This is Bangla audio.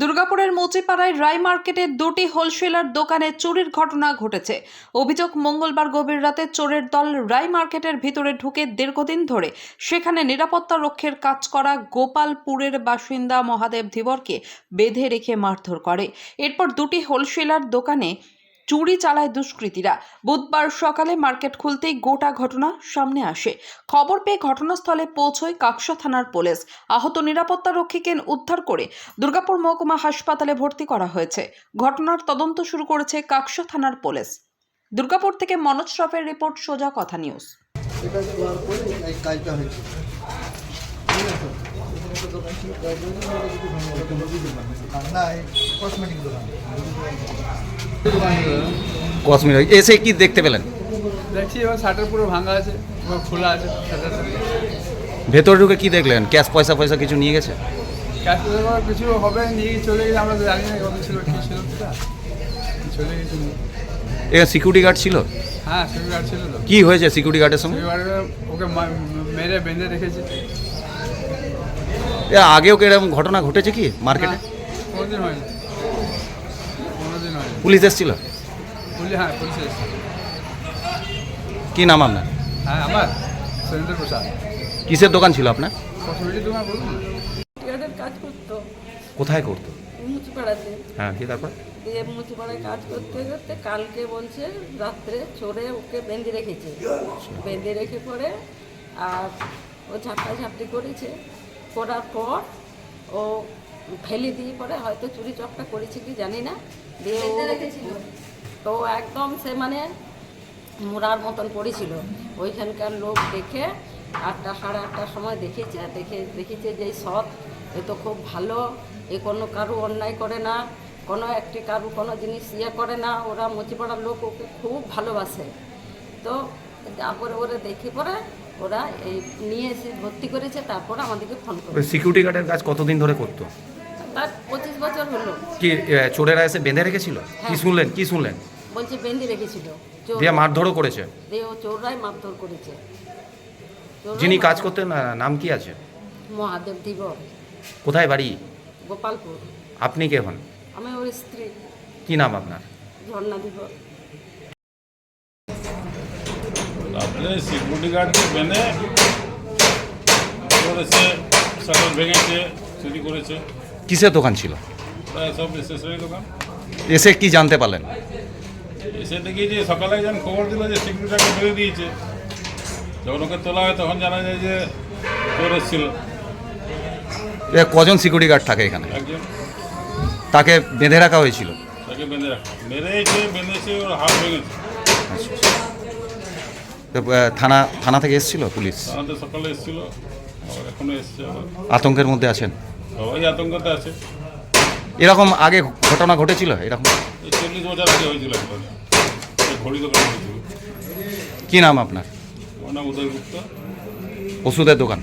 দুর্গাপুরের মুচিপাড়ায় রাই মার্কেটে দুটি হোলসেলার দোকানে চুরির ঘটনা ঘটেছে। অভিযোগ মঙ্গলবার গভীর রাতে চোরের দল রাই মার্কেটের ভিতরে ঢুকে দীর্ঘদিন ধরে সেখানে নিরাপত্তা রক্ষের কাজ করা গোপালপুরের বাসিন্দা মহাদেব ধীবরকে বেঁধে রেখে মারধর করে। এরপর দুটি হোলসেলার দোকানে চুরি চালায় দুষ্কৃতীরা। বুধবার সকালে মার্কেট খুলতেই গোটা ঘটনা সামনে আসে। খবর পেয়ে ঘটনাস্থলে পৌঁছয় কাকসা থানার পুলিশ। আহত নিরাপত্তা রক্ষীকে উদ্ধার করে দুর্গাপুর মহকুমা হাসপাতালে ভর্তি করা হয়েছে। ঘটনার তদন্ত শুরু করেছে কাকসা থানার পুলিশ। দুর্গাপুর থেকে মনোজ শ্রফের রিপোর্ট, সোজা কথা নিউজ। না কসমেটিক দোকান। কসমেটিক এসে কি দেখতে পেলেন? দেখছি এবার শাটার পুরো ভাঙা আছে এবার খোলা আছে শাটার ভেতরে ঢুকে কি দেখলেন? ক্যাশ পয়সা পয়সা কিছু নিয়ে গেছে? ক্যাশ পেপার কিছু হবে নিয়ে চলে গেছে আমরা জানি না কত ছিল কী ছিল চলে গেছে। এখানে সিকিউরিটি গার্ড ছিল? হ্যাঁ সিকিউরিটি গার্ড ছিল তো। কি হয়েছে সিকিউরিটি গার্ডের সঙ্গে? ওকে মেরে বেঁধে রেখেছে। এর আগেও কি এরকম ঘটনা ঘটেছে কি মার্কেটে? কোনোদিন হয়নি। পুলিশ এসেছিল? হ্যাঁ পুলিশ কি নাম আপনার? হ্যাঁ আমার সুরেন্দ্র প্রসাদ। কিসের দোকান ছিল আপনার? কসমেটিক দোকান বলুন না। গার্ডের কাজ করতো। কোথায় করতো? মুচিপাড়াতে। হ্যাঁ কি তারপর? দিয়ে মুচিপাড়ায় কাজ করতে করতে কালকে বলছে রাত্রে চোরে ওকে বেঁধে রেখেছে। বেঁধে রেখে পরে আর ও ঝাপটা ঝাপটি করেছে। করার পর ও ফেলে দিয়ে পরে হয়তো চুরি চকটা করেছে কি জানি না। দিয়ে তো একদম সে মানে মোড়ার মতন পড়েছিল। ওইখানকার লোক দেখে আটটা সাড়ে আটটার সময় দেখেছে দেখে দেখেছে যে সৎ এ তো খুব ভালো এ কোনো কারু অন্যায় করে না কোনো একটি কারু কোনো জিনিস ইয়ে করে না ওরা মুচিপাড়ার লোক ওকে খুব ভালোবাসে। তো তারপরে ওরা দেখে পরে ওরা এই নিয়ে এসে ভর্তি করেছে তারপর আমাদেরকে ফোন করে সিকিউরিটি গার্ডের কাজ কতদিন ধরে করতো? তার পঁচিশ বছর হলো। কি এ, চোরেরা এসে বেঁধে রেখেছিল? কি হ্যাঁ। শুনলেন কি শুনলেন? বলছে বেঁধে রেখেছিল। চোর দিয়ে মারধরও করেছে? চোররাই মারধর করেছে। চোররাই যিনি কাজ করতেন আহ, নাম কি আছে? মহাদেব ধীবর কোথায় বাড়ি? গোপালপুর। আপনি কে হন? আমি ওর স্ত্রী। কি নাম আপনার? ঝর্ণা ধীবর রাত্রে সিকিউরিটি গার্ডকে বেঁধে করেছে শাটার ভেঙেছে চুরি করেছে। কিসের দোকান ছিল? সব স্টেশনারি দোকান। এসে কি জানতে পারলেন? এসে দেখি যে সকালে যখন খবর দিল যে সিকিউরিটিটাকে বেঁধে দিয়েছে। যখন ওকে তোলা হয় তখন জানা যায় যে চোর এসেছিল। কজন সিকিউরিটি গার্ড থাকে এখানে? একজন। তাকে বেঁধে রাখা হয়েছিল? তাকে বেঁধে রাখা। মেরেছে বেঁধেছে ওর হাত ভেঙেছে তো, আহ, থানা থানা থেকে এসেছিল পুলিশ? আমাদের সকালে এসেছিল আবার এখনও এসছে আবার। আতঙ্কের মধ্যে আছেন? সবাই আতঙ্কতে আছে। এরকম আগে ঘটনা ঘটেছিল? এরকম? এই চল্লিশ বছর আগে হয়েছিল একবার। এই ঘড়ি দোকান হয়েছিল। কি নাম আপনার? আমার নাম উদয় গুপ্তা। ওষুধের দোকান।